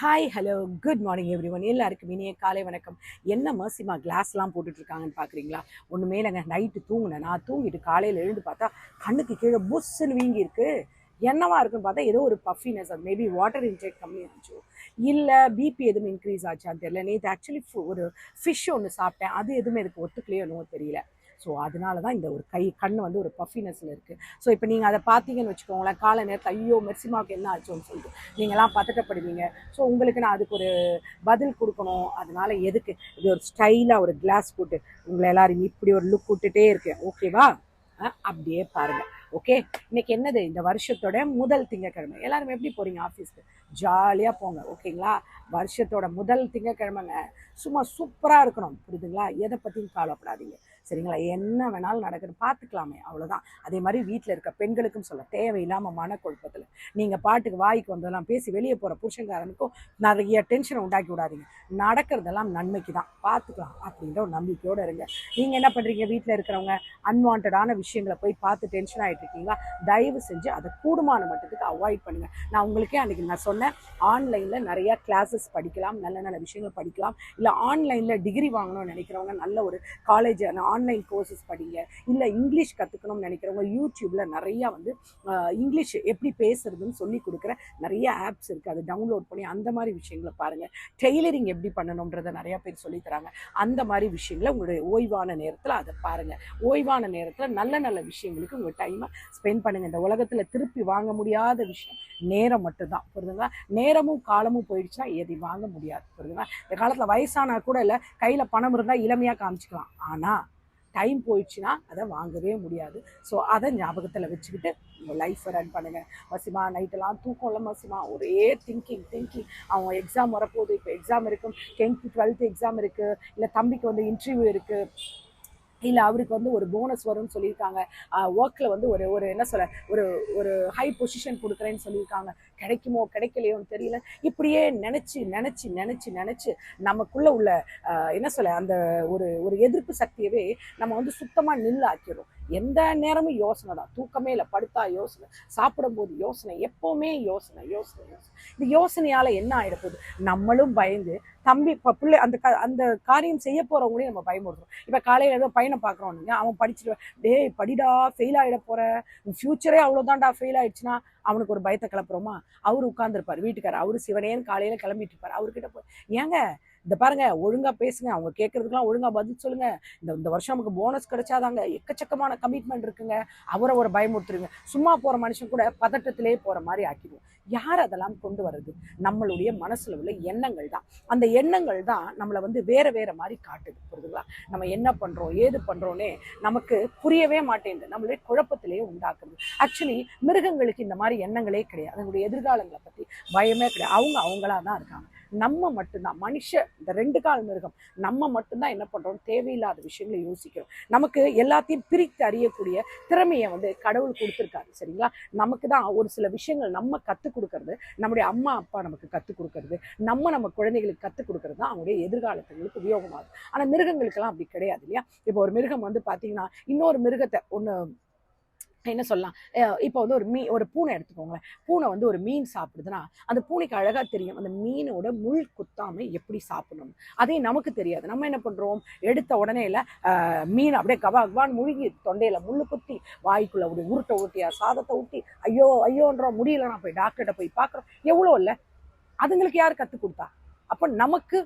Hi hello good morning everyone எல்லாருக்கும் இனிய காலை வணக்கம். என்ன மர்சிமா கிளாஸ்லாம் போட்டுட்ருக்காங்கன்னு பார்க்குறீங்களா ஒன்றுமே இல்லைங்க. நைட்டு தூங்கினேன். நான் தூங்கிட்டு காலையில் எழுந்து பார்த்தா கண்ணுக்கு கீழே புஷ்ஷுன்னு வீங்கியிருக்கு. என்னவா இருக்குன்னு பார்த்தா ஏதோ ஒரு பஃபினஸ் அது மேபி வாட்டர் இன்டேக் கம்மியாச்சு இல்லை பிபி எதுவும் இன்க்ரீஸ் ஆச்சான்னு தெரியல. நேற்று ஆக்சுவலி ஒரு ஃபிஷ் ஒன்று சாப்பிட்டேன். அது எதுவுமே எனக்கு ஒத்துக்கலையோ ஒன்றும் தெரியல. ஸோ அதனால தான் இந்த ஒரு கை கண் வந்து ஒரு பஃபினஸில் இருக்குது ஸோ இப்போ நீங்கள் அதை பார்த்தீங்கன்னு வச்சுக்கோங்களேன் காலை நேரத்தில் ஐயோ மெர்சிமாவுக்கு என்ன ஆச்சோன்னு சொல்லிட்டு நீங்களாம் பதட்டப்படுவீங்க. ஸோ உங்களுக்கு நான் அதுக்கு ஒரு பதில் கொடுக்கணும். அதனால எதுக்கு? இது ஒரு ஸ்டைலாக ஒரு கிளாஸ் போட்டு உங்களை எல்லாரும் இப்படி ஒரு லுக் விட்டுட்டே இருக்கேன் ஓகேவா அப்படியே பாருங்க. ஓகே இன்னைக்கு என்னது? இந்த வருஷத்தோட முதல் திங்கக்கிழமை. எல்லாரும் எப்படி போறீங்க ஆஃபீஸ்க்கு ஜாலியாக போங்க. ஓகேங்களா வருஷத்தோட முதல் திங்கக்கிழமைங்க. சும்மா சூப்பராக இருக்கணும். புரியுதுங்களா? எதை பற்றியும் கவலைப்படாதீங்க. சரிங்களா? என்ன வேணாலும் நடக்குன்னு பார்த்துக்கலாமே அவ்வளோதான் அதே மாதிரி வீட்டில் இருக்க பெண்களுக்கும் சொல்ல தேவையில்லாமல் மனக்குழப்பத்தில். நீங்கள் பாட்டுக்கு வாய்க்கு வந்ததெல்லாம் பேசி வெளியே போகிற புருஷங்காரனுக்கும் நிறைய டென்ஷனை உண்டாக்கி விடாதீங்க. நடக்கிறதெல்லாம் நன்மைக்கு தான் பார்த்துக்கலாம் அப்படின்ற ஒரு நம்பிக்கையோடு இருங்க. நீங்கள் என்ன பண்ணுறீங்க வீட்டில் இருக்கிறவங்க அன்வான்டான விஷயங்களை போய் பார்த்து டென்ஷன் ஆகிட்டு இருக்கீங்களா? தயவு செஞ்சு அதை கூடுமான மட்டத்துக்கு அவாய்ட் பண்ணுங்கள் நான் உங்களுக்கே அன்றைக்கி நான் சொன்னேன் ஆன்லைனில் நிறையா கிளாஸஸ் படிக்கலாம் நல்ல நல்ல விஷயங்கள் படிக்கலாம். இல்லை ஆன்லைனில் டிகிரி வாங்கணும்னு நினைக்கிறவங்க நல்ல ஒரு காலேஜ் ஆன்லைன் கோர்சஸ் படிங்க இல்லை இங்கிலீஷ் கற்றுக்கணும்னு நினைக்கிறவங்க யூடியூப்பில் நிறையா வந்து இங்கிலீஷ் எப்படி பேசுறதுன்னு சொல்லி கொடுக்குற நிறைய ஆப்ஸ் இருக்குது அதை டவுன்லோட் பண்ணி அந்த மாதிரி விஷயங்களை பாருங்கள் டெய்லரிங் எப்படி பண்ணணுன்றதை நிறையா பேர் சொல்லித் தராங்க. அந்த மாதிரி விஷயங்களை உங்களுடைய ஓய்வான நேரத்தில் அதை பாருங்கள் ஓய்வான நேரத்தில் நல்ல நல்ல விஷயங்களுக்கு உங்கள் டைமை ஸ்பெண்ட் பண்ணுங்கள் இந்த உலகத்தில் திருப்பி வாங்க முடியாத விஷயம் நேரம் மட்டும்தான். புரியுதுங்களா? நேரமும் காலமும் போயிடுச்சுன்னா எதையும் வாங்க முடியாது. புரியுதுங்களா? இந்த காலத்தில் வயசானா கூட இல்லை கையில் பணம் இருந்தால் இளமையாக காமிச்சிக்கலாம். ஆனால் டைம் போயிடுச்சுன்னா அதை வாங்கவே முடியாது. ஸோ அதை ஞாபகத்தில் வச்சுக்கிட்டு உங்கள் லைஃப்பை ரன் பண்ணுங்கள் மசிமா நைட்டெல்லாம் தூக்கம் இல்லை மசிமா ஒரே திங்கிங் திங்கிங் அவன் எக்ஸாம் வரப்போகுது இப்போ எக்ஸாம் இருக்கும் டென்த்து டுவெல்த்து எக்ஸாம் இருக்குது இல்லை தம்பிக்கு வந்து இன்டர்வியூ இருக்குது இல்லை அவருக்கு வந்து ஒரு போனஸ் வரும்னு சொல்லியிருக்காங்க. ஒர்க்கில் வந்து ஒரு ஒரு என்ன சொல்ல ஒரு ஒரு ஹை பொசிஷன் கொடுக்குறேன்னு சொல்லியிருக்காங்க. கிடைக்குமோ கிடைக்கலையோன்னு தெரியல. இப்படியே நினச்சி நினச்சி நினச்சி நினச்சி நமக்குள்ளே உள்ள என்ன சொல்ல அந்த ஒரு ஒரு எதிர்ப்பு சக்தியவே நம்ம வந்து சுத்தமாக நில்லு ஆக்கிடும் எந்த நேரமும் யோசனை தான். தூக்கமே இல்லை. படுத்தா யோசனை சாப்பிடும்போது யோசனை எப்போவுமே யோசனை யோசனை யோசனை. இந்த யோசனையால் என்ன ஆகிட போகுது நம்மளும் பயந்து தம்பி இப்போ பிள்ளை அந்த க அந்த காரியம் செய்ய போகிறவங்களையும் நம்ம பயமுறுத்துறோம். இப்போ காலையில் ஏதோ பையனை பார்க்குறோம் அவன் படிச்சுட்டு டேய் படிடா ஃபெயில் ஆகிட போகிற ஃப்யூச்சரே அவ்வளோதான்டா ஃபெயில் ஆகிடுச்சுன்னா அவனுக்கு ஒரு பயத்தை கிளப்புறோமா? அவர் உட்காந்துருப்பார் வீட்டுக்காரர் அவர் சிவனேன்னு காலையில் கிளம்பிட்டு இருப்பார். அவர்கிட்ட போய் ஏங்க இந்த பாருங்க ஒழுங்காக பேசுங்க அவங்க கேட்கறதுக்கெல்லாம் ஒழுங்காக பதில் சொல்லுங்க. இந்த இந்த வருஷம் நமக்கு போனஸ் கிடைச்சாதாங்க. எக்கச்சக்கமான கமிட்மெண்ட் இருக்குங்க. அவரை ஒரு பயமுறுத்துருங்க சும்மா போகிற மனுஷன் கூட பதட்டத்திலே போகிற மாதிரி ஆக்கிடுவோம். யார் அதெல்லாம் கொண்டு வர்றது? நம்மளுடைய மனசில் உள்ள எண்ணங்கள் தான். அந்த எண்ணங்கள் தான் நம்மளை வந்து வேற வேற மாதிரி காட்டுது. புரியுதுங்களா? நம்ம என்ன பண்ணுறோம் ஏது பண்ணுறோன்னே நமக்கு புரியவே மாட்டேங்குது. நம்மளுடைய குழப்பத்திலேயே உண்டாக்குது. ஆக்சுவலி மிருகங்களுக்கு இந்த மாதிரி எண்ணங்களே கிடையாது. அதனுடைய எதிர்காலங்களை பற்றி பயமே கிடையாது. அவங்க அவங்களா தான் இருக்காங்க. நம்ம மட்டும்தான் மனுஷ இந்த ரெண்டு கால் மிருகம் நம்ம மட்டும்தான் என்ன பண்ணுறோம் தேவையில்லாத விஷயங்களை யோசிக்கிறோம். நமக்கு எல்லாத்தையும் பிரித்து அறியக்கூடிய திறமையை வந்து கடவுள் கொடுத்துருக்காரு சரிங்களா? நமக்கு தான் ஒரு சில விஷயங்கள் நம்ம கற்றுக் கொடுக்கறது நம்முடைய அம்மா அப்பா நமக்கு கற்றுக் கொடுக்கறது நம்ம நம்ம குழந்தைகளுக்கு கற்றுக் கொடுக்கறது தான் அவங்களுடைய எதிர்காலத்துங்களுக்கு உபயோகமாகும். ஆனால் மிருகங்களுக்கெல்லாம் அப்படி கிடையாது இல்லையா? இப்போ ஒரு மிருகம் வந்து பார்த்தீங்கன்னா இன்னொரு மிருகத்தை ஒன்று என்ன சொல்லலாம். இப்போ வந்து ஒரு மீ ஒரு பூனை எடுத்துக்கோங்களேன். பூனை வந்து ஒரு மீன் சாப்பிடுதுன்னா அந்த பூனைக்கு அழகாக தெரியும். அந்த மீனோட முள் குத்தாமல் எப்படி சாப்பிடணும். அதே நமக்கு தெரியாது. நம்ம என்ன பண்ணுறோம் எடுத்த உடனே இல்லை மீன் அப்படியே கவா கவான் முழுகி தொண்டையில் முள் குத்தி வாய்க்குள்ள அப்படி உருட்டை ஊட்டியா சாதத்தை ஊட்டி ஐயோ ஐயோன்றோம் முடியல நான் போய் டாக்டர்கிட்ட போய் பார்க்குறோம். எவ்வளோ இல்லை? அதுங்களுக்கு யார் கற்றுக் கொடுத்தா? அப்போ நமக்கு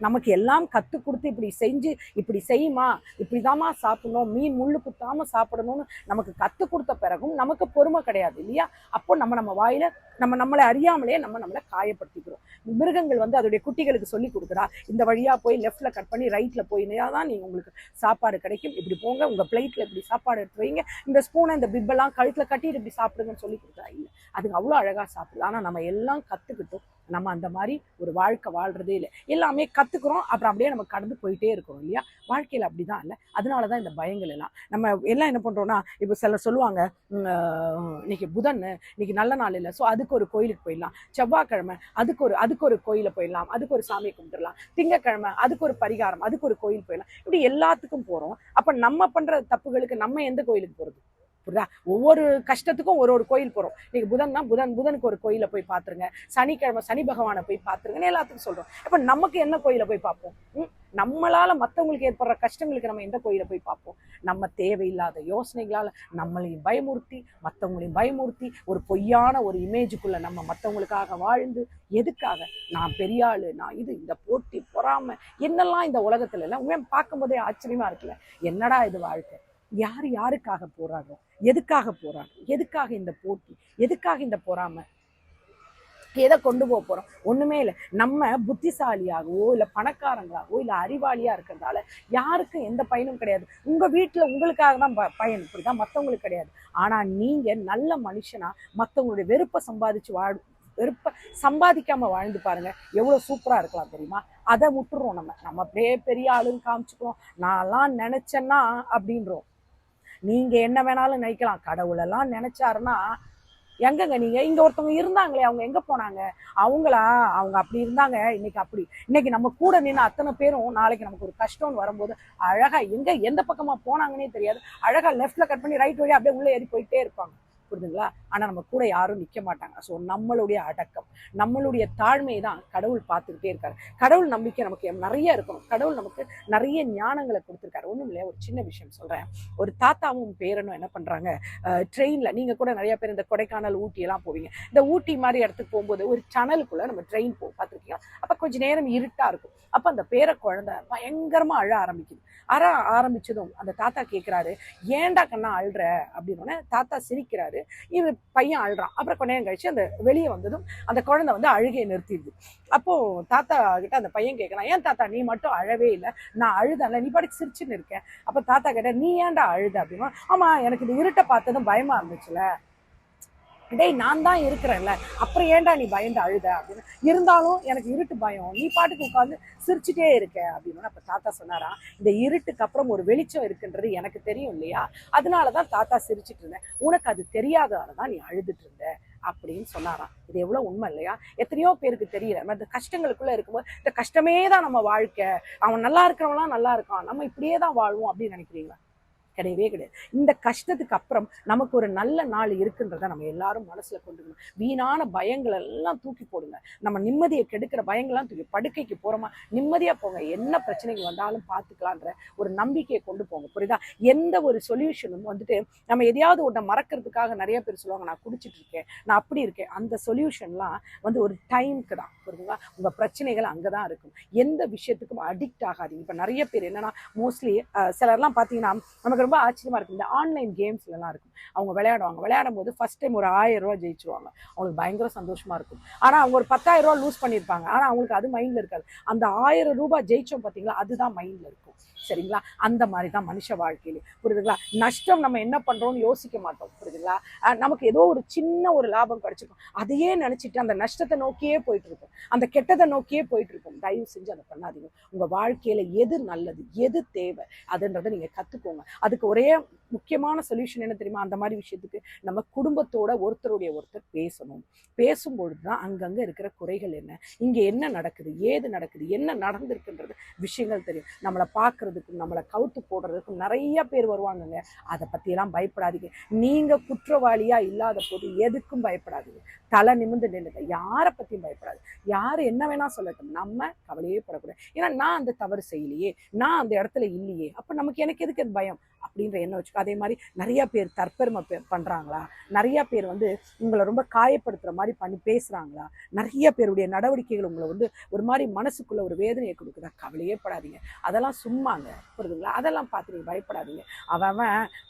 நமக்கு எல்லாம் கற்றுக் கொடுத்து இப்படி செஞ்சு இப்படி செய்யுமா? இப்படிதாம்மா சாப்பிடணும். மீன் முள்ளு குத்தாமல் சாப்பிடணும்னு நமக்கு கற்றுக் கொடுத்த பிறகும் நமக்கு பொறுமை கிடையாது இல்லையா? அப்போ நம்ம நம்ம வாயில் நம்ம நம்மளை அறியாமலே நம்ம நம்மளை காயப்படுத்திக்கிறோம். மிருகங்கள் வந்து அதோடைய குட்டிகளுக்கு சொல்லி கொடுக்குறா இந்த வழியாக போய் லெஃப்டில் கட் பண்ணி ரைட்டில் போய் தான் நீங்கள் உங்களுக்கு சாப்பாடு கிடைக்கும். இப்படி போங்க உங்கள் பிளேட்டில் இப்படி சாப்பாடு எடுத்து வைங்க. இந்த ஸ்பூனை இந்த பிப்பெல்லாம் கழுத்தில் கட்டிட்டு இப்படி சாப்பிடுங்கன்னு சொல்லி கொடுக்குறா. இல்லை அதுங்க அவ்வளோ அழகாக சாப்பிடுது. ஆனால் நம்ம எல்லாம் கற்றுக்கிட்டோம் நம்ம அந்த மாதிரி ஒரு வாழ்க்கை வாழ்றதே இல்லை. எல்லாமே கத்துக்கிறோம் அப்புறம் அப்படியே நம்ம கடந்து போயிட்டே இருக்கிறோம் இல்லையா? வாழ்க்கையில அப்படிதான் இல்லை. அதனால தான் இந்த பயங்கள் எல்லாம். நம்ம எல்லாம் என்ன பண்ணுறோன்னா இப்போ சில சொல்லுவாங்க இன்னைக்கு புதன் இன்னைக்கு நல்ல நாள் இல்லை. ஸோ அதுக்கு ஒரு கோயிலுக்கு போயிடலாம். செவ்வாய்க்கிழமை அதுக்கு ஒரு அதுக்கு ஒரு கோயில போயிடலாம். அதுக்கு ஒரு சாமியை கும்பிட்டுடலாம். திங்கக்கிழமை அதுக்கு ஒரு பரிகாரம் அதுக்கு ஒரு கோயில் போயிடலாம். இப்படி எல்லாத்துக்கும் போறோம். அப்போ நம்ம பண்ணுற தப்புகளுக்கு நம்ம எந்த கோயிலுக்கு போறது? புரியுதா? ஒவ்வொரு கஷ்டத்துக்கும் ஒரு ஒரு கோயில் போகிறோம் நீங்கள் புதன்னா புதன் புதனுக்கு ஒரு கோயிலை போய் பார்த்துருங்க சனிக்கிழமை சனி பகவானை போய் பார்த்துருங்கன்னு எல்லாத்துக்கும் சொல்கிறோம் இப்போ நமக்கு என்ன கோயிலை போய் பார்ப்போம் ம்? மற்றவங்களுக்கு ஏற்படுற கஷ்டங்களுக்கு நம்ம எந்த கோயிலை போய் பார்ப்போம் நம்ம தேவையில்லாத யோசனைகளால் நம்மளையும் பயமுறுத்தி மற்றவங்களையும் பயமுறுத்தி ஒரு பொய்யான ஒரு இமேஜுக்குள்ளே நம்ம மற்றவங்களுக்காக வாழ்ந்து எதுக்காக? நான் பெரிய ஆள் நான் இது இந்த போட்டி பொறாமை என்னெல்லாம் இந்த உலகத்துல எல்லாம்? பார்க்கும்போதே ஆச்சரியமாக இருக்குல்ல. என்னடா இது வாழ்க்கை? யார் யாருக்காக போராடுறோம்? எதுக்காக போராடுறோம்? எதுக்காக இந்த போட்டி? எதுக்காக இந்த பொறாமை? எதை கொண்டு போக போகிறோம் ஒன்றுமே இல்லை. நம்ம புத்திசாலியாகவோ இல்லை பணக்காரங்களாகவோ இல்லை அறிவாளியாக இருக்கிறதால யாருக்கும் எந்த பயனும் கிடையாது. உங்கள் வீட்டில் உங்களுக்காக தான் ப- பயன். இப்படிதான் மற்றவங்களுக்கு கிடையாது. ஆனால் நீங்கள் நல்ல மனுஷனா மற்றவங்களுடைய வெறுப்பை சம்பாதிச்சு வாழ் வெறுப்பை சம்பாதிக்காம வாழ்ந்து பாருங்க. எவ்வளோ சூப்பராக இருக்கலாம் தெரியுமா? அதை விட்டுறோம் நம்ம. நம்ம அப்படியே பெரிய ஆளுன்னு காமிச்சுக்கிறோம் நான்லாம் நினச்சேன்னா அப்படின்றோம். நீங்க என்ன வேணாலும் நினைக்கலாம். கடவுளெல்லாம் நினைச்சாருன்னா எங்கங்க நீங்க? இங்க ஒருத்தவங்க இருந்தாங்களே அவங்க எங்க போனாங்க? அவங்களா? அவங்க அப்படி இருந்தாங்க இன்னைக்கு அப்படி. இன்னைக்கு நம்ம கூட நின்று அத்தனை பேரும் நாளைக்கு நமக்கு ஒரு கஷ்டம்னு வரும்போது அழகா எங்க எந்த பக்கமா போனாங்கன்னே தெரியாது. அழகா லெஃப்ட்ல கட் பண்ணி ரைட் வழி அப்படியே உள்ள ஏறி போயிட்டே இருப்பாங்க. புரிதுங்களா ஆனால் நம்ம கூட யாரும் நிற்க மாட்டாங்க. ஸோ நம்மளுடைய அடக்கம் நம்மளுடைய தாழ்மையை தான் கடவுள் பார்த்துக்கிட்டே இருக்காரு. கடவுள் நம்பிக்கை நமக்கு நிறைய இருக்கணும். கடவுள் நமக்கு நிறைய ஞானங்களை கொடுத்துருக்காரு. ஒன்றும் இல்லையா? ஒரு சின்ன விஷயம் சொல்கிறேன் ஒரு தாத்தாவும் பேரனும் என்ன பண்ணுறாங்க ட்ரெயினில் நீங்கள் கூட நிறைய பேர் இந்த கொடைக்கானல் ஊட்டியெல்லாம் போவீங்க. இந்த ஊட்டி மாதிரி இடத்துக்கு போகும்போது ஒரு சனலுக்குள்ளே நம்ம ட்ரெயின் போ பார்த்துருக்கீங்க அப்போ கொஞ்சம் நேரம் இருட்டாக இருக்கும். அப்போ அந்த பேர குழந்தை பயங்கரமாக அழ ஆரம்பிக்குது. அழ ஆரம்பிச்சதும் அந்த தாத்தா கேட்குறாரு ஏன்டா கண்ணா அழுற? அப்படின்னு தாத்தா சிரிக்கிறாரு. இது பையன் அழுறான். அப்புறம் கொஞ்ச நேரம் கழிச்சு அந்த வெளியே வந்ததும் அந்த குழந்தை வந்து அழுகையை நிறுத்திடுது. அப்போ தாத்தா கிட்ட அந்த பையன் கேட்கறான் ஏன் தாத்தா நீ மட்டும் அழவே இல்லை. நான் அழுதல நீ பாட்டுக்கு சிரிச்சுன்னு இருக்கேன் அப்ப தாத்தா கேட்ட நீ ஏன்டா அழுத? அப்படின்னா ஆமா எனக்கு இந்த இருட்டை பார்த்ததும் பயமா இருந்துச்சுல. டேய் நான் தான் இருக்கிறேன்ல. அப்புறம் ஏன்டா நீ பயந்து அழுத அப்படின்னு. இருந்தாலும் எனக்கு இருட்டு பயம். நீ பாட்டுக்கு உட்காந்து சிரிச்சுட்டே இருக்க அப்படின்னு அப்போ தாத்தா சொன்னாரா? இந்த இருட்டுக்கு அப்புறம் ஒரு வெளிச்சம் இருக்குன்றது எனக்கு தெரியும் இல்லையா? அதனாலதான் தாத்தா சிரிச்சிட்டு இருந்தேன். உனக்கு அது தெரியாததால தான் நீ அழுதுட்டு இருந்த அப்படின்னு சொன்னாராம். இது எவ்வளோ உண்மை இல்லையா? எத்தனையோ பேருக்கு தெரியல. நம்ம இந்த கஷ்டங்களுக்குள்ளே இருக்கும்போது இந்த கஷ்டமே தான் நம்ம வாழ்க்கை. அவன் நல்லா இருக்கிறவன்லாம் நல்லா இருக்கான். நம்ம இப்படியே தான் வாழ்வோம் அப்படின்னு நினைக்கிறீங்களா? கிடையவே கிடையாது. இந்த கஷ்டத்துக்கு அப்புறம் நமக்கு ஒரு நல்ல நாள் இருக்குன்றத நம்ம எல்லாரும் மனசில் கொண்டுக்கணும். வீணான பயங்கள் எல்லாம் தூக்கி போடுங்க. நம்ம நிம்மதியை கெடுக்கிற பயங்கள்லாம் தூக்கி படுக்கைக்கு போகிறோமா நிம்மதியாக போங்க. என்ன பிரச்சனைகள் வந்தாலும் பார்த்துக்கலான்ற ஒரு நம்பிக்கையை கொண்டு போங்க. புரியுதா? எந்த ஒரு சொல்யூஷனும் வந்துட்டு நம்ம எதையாவது ஒன்றை மறக்கிறதுக்காக நிறைய பேர் சொல்லுவாங்க நான் குடிச்சிட்டு இருக்கேன் நான் அப்படி இருக்கேன். அந்த சொல்யூஷன்லாம் வந்து ஒரு டைம்க்கு தான். புரியுதுங்களா உங்கள் பிரச்சனைகள் அங்கே தான் இருக்கும். எந்த விஷயத்துக்கும் அடிக்ட் ஆகாதீங்க. இப்போ நிறைய பேர் என்னன்னா மோஸ்ட்லி சிலர்லாம் பார்த்தீங்கன்னா நமக்கு ரொம்ப ஆச்சரியமாக இருக்கும். இந்த ஆன்லைன் கேம்ஸ்லலாம் இருக்கும். அவங்க விளையாடுவாங்க. விளையாடும் போது ஃபஸ்ட் டைம் ஒரு ஆயிரம் ரூபா ஜெயிச்சிருவாங்க. அவங்களுக்கு பயங்கர சந்தோஷமாக இருக்கும். ஆனால் அவங்க ஒரு பத்தாயிரம் ரூபா லூஸ் பண்ணியிருப்பாங்க. ஆனால் அவங்களுக்கு அது மைண்டில் இருக்காது. அந்த ஆயிரம் ரூபாய் ஜெயிச்சோம் பார்த்தீங்களா அதுதான் மைண்டில் இருக்கும். சரிங்களா? அந்த மாதிரி தான் மனுஷ வாழ்க்கையிலே. புரியுதுங்களா? நஷ்டம் நம்ம என்ன பண்ணுறோம்னு யோசிக்க மாட்டோம். புரியுதுங்களா? நமக்கு ஏதோ ஒரு சின்ன ஒரு லாபம் கிடைச்சிருக்கும். அதையே நினச்சிட்டு அந்த நஷ்டத்தை நோக்கியே போயிட்டுருக்கும் அந்த கெட்டதை நோக்கியே போயிட்டுருக்கும் தயவு செஞ்சு அதை பண்ணாதீங்க. உங்கள் வாழ்க்கையில் எது நல்லது எது தேவை அதுன்றதை நீங்கள் கற்றுக்கோங்க அதுக்கு ஒரே முக்கியமான சொல்யூஷன் என்ன தெரியுமா? அந்த மாதிரி விஷயத்துக்கு நம்ம குடும்பத்தோட ஒருத்தருடைய ஒருத்தர் பேசணும். பேசும்பொழுது தான் அங்கங்கே இருக்கிற குறைகள் என்ன? இங்கே என்ன நடக்குது? ஏது நடக்குது? என்ன நடந்திருக்குன்றது விஷயங்கள் தெரியும். நம்மளை பார்க்கறதுக்கும் நம்மளை கவுத்து போடுறதுக்கும் நிறைய பேர் வருவாங்கங்க. அதை பற்றியெல்லாம் பயப்படாதீங்க. நீங்க குற்றவாளியா இல்லாத போது எதுக்கும் பயப்படாதீங்க. தலை நிமிர்ந்து நில்லுங்க. யாரை பத்தியும் பயப்படாது. யார் என்ன வேணா சொல்லட்டும். நம்ம கவலையே படக்கூடாது. ஏன்னா நான் அந்த தவறு செய்யலையே. நான் அந்த இடத்துல இல்லையே. அப்போ நமக்கு எனக்கு எதுக்கு அது பயம்? அப்படின்ற எண்ணம் வச்சுக்கோ. அதே மாதிரி நிறைய பேர் தற்பெருமை பண்ணுறாங்களா பண்றாங்களா? நிறைய பேர் வந்து உங்களை ரொம்ப காயப்படுத்துற மாதிரி பண்ணி பேசுறாங்களா? நிறைய பேருடைய நடவடிக்கைகள் உங்களை வந்து ஒரு மாதிரி மனசுக்குள்ள ஒரு வேதனையை கொடுக்குதா? கவலையே படாதீங்க. அதெல்லாம் சும்மாங்க புரியுதுங்களா? அதெல்லாம் பார்த்து நீங்க பயப்படாதீங்க. அவன்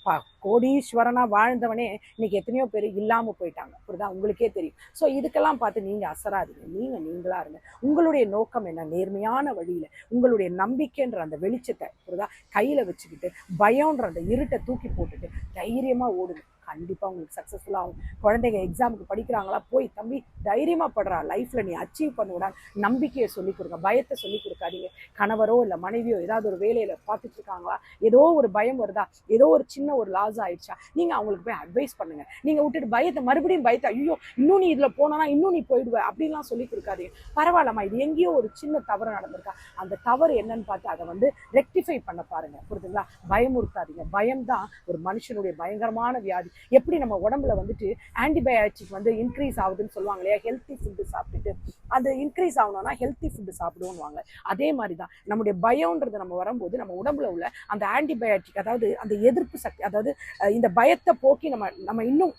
பா கோடீஸ்வரனா வாழ்ந்தவனே இன்னைக்கு எத்தனையோ பேர் இல்லாம போயிட்டாங்க. புரியுதா? உங்களுக்கே தெரியும். ஸோ இதுக்கெல்லாம் பார்த்து நீங்க அசராதீங்க. நீங்க நீங்களாக இருங்க. உங்களுடைய நோக்கம் என்ன? நேர்மையான வழியில உங்களுடைய நம்பிக்கைன்ற அந்த வெளிச்சத்தை புரியுதா? கையில வச்சுக்கிட்டு பயம்ன்ற அந்த இருட்டை தூக்கி போட்டுட்டு தைரியமாக ஓடுங்க. கண்டிப்பாக உங்களுக்கு சக்ஸஸ்ஃபுல்லாக ஆகும். குழந்தைங்க எக்ஸாமுக்கு படிக்கிறாங்களா போய் தம்பி தைரியமாக படுறா. லைஃப்பில் நீ அச்சீவ் பண்ணுவிடா நம்பிக்கையை சொல்லிக் கொடுங்க. பயத்தை சொல்லிக் கொடுக்காதீங்க. கணவரோ இல்லை மனைவியோ ஏதாவது ஒரு வேலையில் பார்த்துட்டு இருக்காங்களா? ஏதோ ஒரு பயம் வருதா? ஏதோ ஒரு சின்ன ஒரு லாஸ் ஆயிடுச்சா? நீங்கள் அவங்களுக்கு போய் அட்வைஸ் பண்ணுங்கள் நீங்கள் விட்டுட்டு பயத்தை மறுபடியும் பயத்தை ஐயோ இன்னும் நீ இதில் போனா இன்னும் நீ போயிடுவ அப்படிலாம் சொல்லி கொடுக்காதீங்க. பரவாயில்லம்மா இது எங்கேயோ ஒரு சின்ன தவறு நடந்திருக்கா? அந்த தவறு என்னன்னு பார்த்து அதை வந்து ரெக்டிஃபை பண்ண பாருங்கள் புரியுதுங்களா பயமுறுத்தாதீங்க. பயம் தான் ஒரு மனுஷனுடைய பயங்கரமான வியாதி. எப்படி நம்ம உடம்புல வந்துட்டு ஆன்டிபயாட்டிக் வந்து இன்க்ரீஸ் ஆகுதுன்னு சொல்லுவாங்க இல்லையா? ஹெல்த்தி ஃபுட்டு சாப்பிட்டுட்டு அது இன்க்ரீஸ் ஆகணும்னா ஹெல்த்தி ஃபுட்டு சாப்பிடுவோம்வாங்க அதே மாதிரி தான் நம்முடைய பயம்ன்றது நம்ம வரும்போது நம்ம உடம்புல உள்ள அந்த ஆன்டிபயாட்டிக் அதாவது அந்த எதிர்ப்பு சக்தி அதாவது இந்த பயத்தை போக்கி நம்ம நம்ம இன்னும்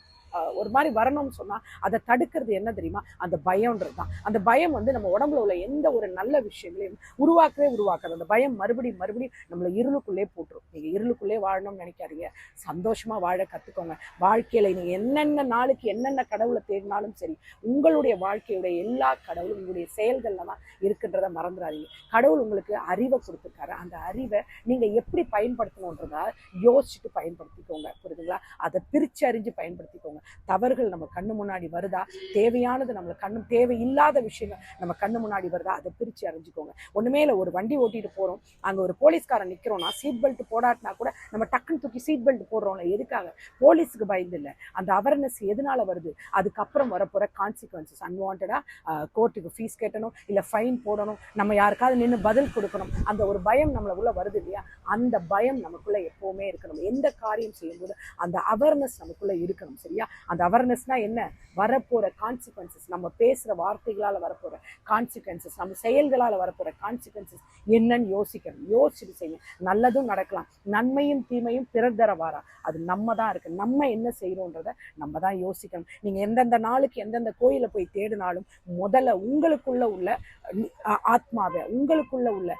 ஒரு மாதிரி வரணும்னு சொன்னால் அதை தடுக்கிறது என்ன தெரியுமா? அந்த பயம்ன்றது தான். அந்த பயம் வந்து நம்ம உடம்புல உள்ள எந்த ஒரு நல்ல விஷயங்களையும் உருவாக்கவே உருவாக்காது. அந்த பயம் மறுபடியும் மறுபடியும் நம்மளை இருளுக்குள்ளே போட்டுரும். நீங்கள் இருளுக்குள்ளே வாழணும்னு நினைக்காதீங்க. சந்தோஷமாக வாழ கற்றுக்கோங்க வாழ்க்கையில் நீங்கள் என்னென்ன நாளுக்கு என்னென்ன கடவுளை தேடினாலும் சரி உங்களுடைய வாழ்க்கையுடைய எல்லா கடவுளும் உங்களுடைய செயல்களில் தான் இருக்குன்றத மறந்துடாதீங்க. கடவுள் உங்களுக்கு அறிவை கொடுத்துருக்காரு. அந்த அறிவை நீங்கள் எப்படி பயன்படுத்தணுன்றதா யோசிச்சுட்டு பயன்படுத்திக்கோங்க. புரியுதுங்களா? அதை பிரிச்சு அறிஞ்சு பயன்படுத்திக்கோங்க. தவறுகள் நம்ம கண்ணு முன்னாடி வருதா? தேவையானது நம்மளுக்கு கண்ணு தேவையில்லாத விஷயங்கள் நம்ம கண்ணு முன்னாடி வருதா? அதை பிரித்து அறிஞ்சுக்கோங்க. ஒன்றுமே இல்லை ஒரு வண்டி ஓட்டிட்டு போகிறோம் அங்கே ஒரு போலீஸ்காரன் நிற்கிறோம்னா சீட் பெல்ட் போடாட்டினா கூட நம்ம டக்குன்னு தூக்கி சீட் பெல்ட் போடுறோம்ல எதுக்காக? போலீஸுக்கு பயந்து இல்லை. அந்த அவேர்னஸ் எதனால வருது? அதுக்கப்புறம் வரப்போகிற கான்சிக்வன்சஸ் அன்வான்டாக கோர்ட்டுக்கு ஃபீஸ் கட்டணும் இல்லை ஃபைன் போடணும். நம்ம யாருக்காவது நின்று பதில் கொடுக்கணும். அந்த ஒரு பயம் நம்மளை உள்ள வருது இல்லையா? அந்த பயம் நமக்குள்ளே எப்போவுமே இருக்கணும். எந்த காரியம் செய்யும்போது அந்த அவேர்னஸ் நமக்குள்ளே இருக்கணும் சரியா? அந்த அவேர்னஸ்னால் என்ன? வரப்போகிற கான்சிக்வன்சஸ் நம்ம பேசுகிற வார்த்தைகளால் வரப்போகிற கான்சிக்வன்சஸ் நம்ம செயல்களால் வரப்போகிற கான்சிக்வன்சஸ் என்னன்னு யோசிக்கணும். யோசிச்சுட்டு செய்யணும். நல்லதும் நடக்கலாம். நன்மையும் தீமையும் பிறர் வாரா. அது நம்ம தான் இருக்குது நம்ம என்ன செய்கிறோன்றத நம்ம தான் யோசிக்கணும். நீங்க எந்தெந்த நாளுக்கு எந்தெந்த கோயில போய் தேடினாலும் முதல்ல உங்களுக்குள்ள உள்ள ஆத்மாவை உங்களுக்குள்ள உள்ள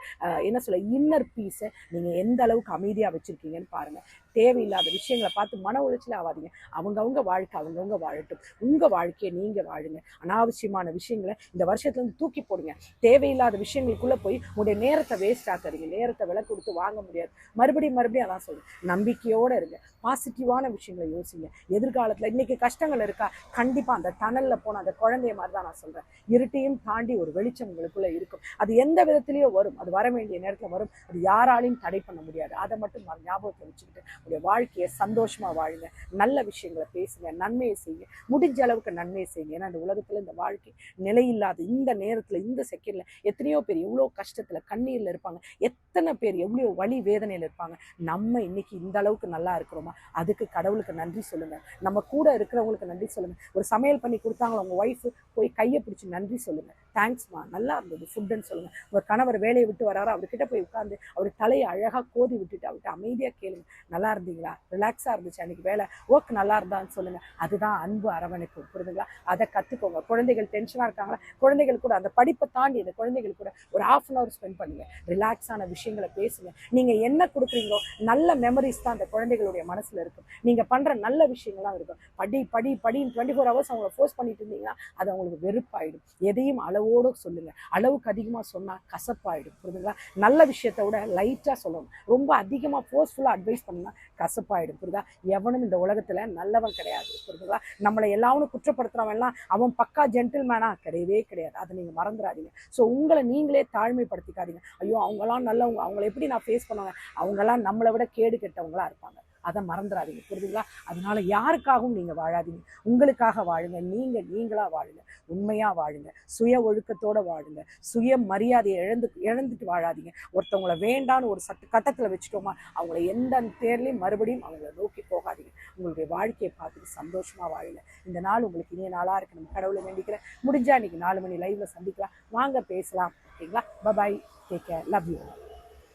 என்ன சொல்ல இன்னர் பீஸை நீங்கள் எந்த அளவுக்கு அமைதியாக வச்சிருக்கீங்கன்னு பாருங்க. தேவையில்லாத விஷயங்களை பார்த்து மன உளைச்சல் ஆகாதீங்க அவங்கவுங்க வாழ்க்கை அவங்கவுங்க வாழட்டும். உங்கள் வாழ்க்கையை நீங்கள் வாழுங்க. அனாவசியமான விஷயங்களை இந்த வருஷத்துலேருந்து தூக்கி போடுங்க. தேவையில்லாத விஷயங்களுக்குள்ளே போய் உங்களுடைய நேரத்தை வேஸ்ட் ஆக்காதீங்க. நேரத்தை விலை கொடுத்து வாங்க முடியாது. மறுபடியும் மறுபடியும் அதான் சொல்லுங்கள் நம்பிக்கையோடு இருங்க. பாசிட்டிவான விஷயங்களை யோசிங்க. எதிர்காலத்தில் இன்னைக்கு கஷ்டங்கள் இருக்கா? கண்டிப்பாக அந்த டனலில் போன அந்த குழந்தைய மாதிரி தான் நான் சொல்கிறேன் இருட்டையும் தாண்டி ஒரு வெளிச்சம் உங்களுக்குள்ளே இருக்கும். அது எந்த விதத்துலேயோ வரும். அது வர வேண்டிய நேரத்தில் வரும். அது யாராலையும் தடை பண்ண முடியாது. அதை மட்டும் ஞாபகத்தை வச்சுக்கிட்டு உங்களுடைய வாழ்க்கையை சந்தோஷமாக வாழுங்க. நல்ல விஷயங்களை பேசுங்க நன்மையை செய்யுங்க. முடிஞ்ச அளவுக்கு நன்மையை செய்யுங்க. ஏன்னா இந்த உலகத்தில் இந்த வாழ்க்கை நிலையில்லாத இந்த நேரத்தில் இந்த செகண்டில் எத்தனையோ பேர் எவ்வளோ கஷ்டத்தில் கண்ணீரில் இருப்பாங்க. எத்தனை பேர் எவ்வளோ வலி வேதனையில் இருப்பாங்க. நம்ம இன்னைக்கு இந்த அளவுக்கு நல்லா இருக்கிறோமா? அதுக்கு கடவுளுக்கு நன்றி சொல்லுங்கள் நம்ம கூட இருக்கிறவங்களுக்கு நன்றி சொல்லுங்கள் ஒரு சமையல் பண்ணி கொடுத்தாங்களா உங்கள் ஒய்ஃப் போய் கையை பிடிச்சி நன்றி சொல்லுங்கள் தேங்க்ஸ்மா நல்லா இருந்தது. ஃபுட்டுன்னு சொல்லுங்கள் உங்கள் கணவர் வேலையை விட்டு வராரோ? அவர்கிட்ட போய் உட்காந்து அவர் தலையை அழகாக கோதி விட்டுட்டு அவர்கிட்ட அமைதியாக கேளுங்க. நல்லா இருந்தீங்களா? ரிலாக்ஸாக இருந்துச்சு. அன்றைக்கி வேலை. ஒர்க் நல்லா இருந்தான்னு சொல்லுங்கள் அதுதான் அன்பு அரவணைப்பு. புரியுதுங்களா அதை கற்றுக்கோங்க குழந்தைகள் டென்ஷனாக இருக்காங்களா? குழந்தைகள் கூட அந்த படிப்பை தாண்டி இந்த குழந்தைகள் கூட ஒரு ஹாஃப் அன் ஹவர் ஸ்பெண்ட் பண்ணுங்கள் ரிலாக்ஸான விஷயங்களை பேசுங்க. நீங்கள் என்ன கொடுக்குறீங்களோ நல்ல மெமரிஸ் தான் அந்த குழந்தைகளுடைய மனசில் இருக்கும். நீங்கள் பண்ணுற நல்ல விஷயங்கள்லாம் இருக்கும். படி படி படி டுவெண்ட்டி ஃபோர் ஹவர்ஸ் அவங்கள ஃபோர்ஸ் பண்ணிட்டு இருந்தீங்கன்னா அது அவங்களுக்கு வெறுப்பாயிடும். எதையும் அளவோடு சொல்லுங்கள் அளவுக்கு அதிகமாக சொன்னால் கசப்பாயிடும். புரியுதுங்களா நல்ல விஷயத்தை விட லைட்டாக சொல்லணும். ரொம்ப அதிகமாக ஃபோர்ஸ்ஃபுல்லாக அட்வைஸ் பண்ணால் கசப்பாயிடும் புரியுதா? எவனும் இந்த உலகத்தில் நல்லவன் கிடையாது புரியுதுங்களா? நம்மளை எல்லாவனும் குற்றப்படுத்துறவன் எல்லாம் அவன் பக்கா ஜென்டில்மேனா கிடையவே கிடையாது. அதை நீங்கள் மறந்துடாதீங்க ஸோ உங்களை நீங்களே தாழ்மைப்படுத்திக்காதீங்க. ஐயோ அவங்களாம் நல்லவங்க அவங்கள எப்படி நான் ஃபேஸ் பண்ணுவேன்? அவங்கெல்லாம் நம்மளை விட கேடு கெட்டவங்களா இருப்பாங்க. அதை மறந்துடாதீங்க புரியுதுங்களா? அதனால யாருக்காகவும் நீங்கள் வாழாதீங்க. உங்களுக்காக வாழுங்க நீங்கள் நீங்களாக வாழுங்க உண்மையாக வாழுங்க சுய ஒழுக்கத்தோட வாழுங்க சுய மரியாதையை இழந்து இழந்துட்டு வாழாதீங்க. ஒருத்தவங்களை வேண்டான்னு ஒரு சட்ட கட்டத்தில் வச்சுட்டோமா அவங்கள எந்த தேர்லையும் மறுபடியும் அவங்கள நோக்கி போகாதீங்க. உங்களுடைய வாழ்க்கையை பார்த்துட்டு சந்தோஷமாக வாழுங்க. இந்த நாள் உங்களுக்கு இனிய நாளாக இருக்கு. நம்ம கடவுளை வேண்டிக்கிறேன். முடிஞ்சால் இன்னைக்கு நாலு மணி லைவில் சந்திக்கலாம். வாங்க பேசலாம். ஓகேங்களா? Bye bye take care love you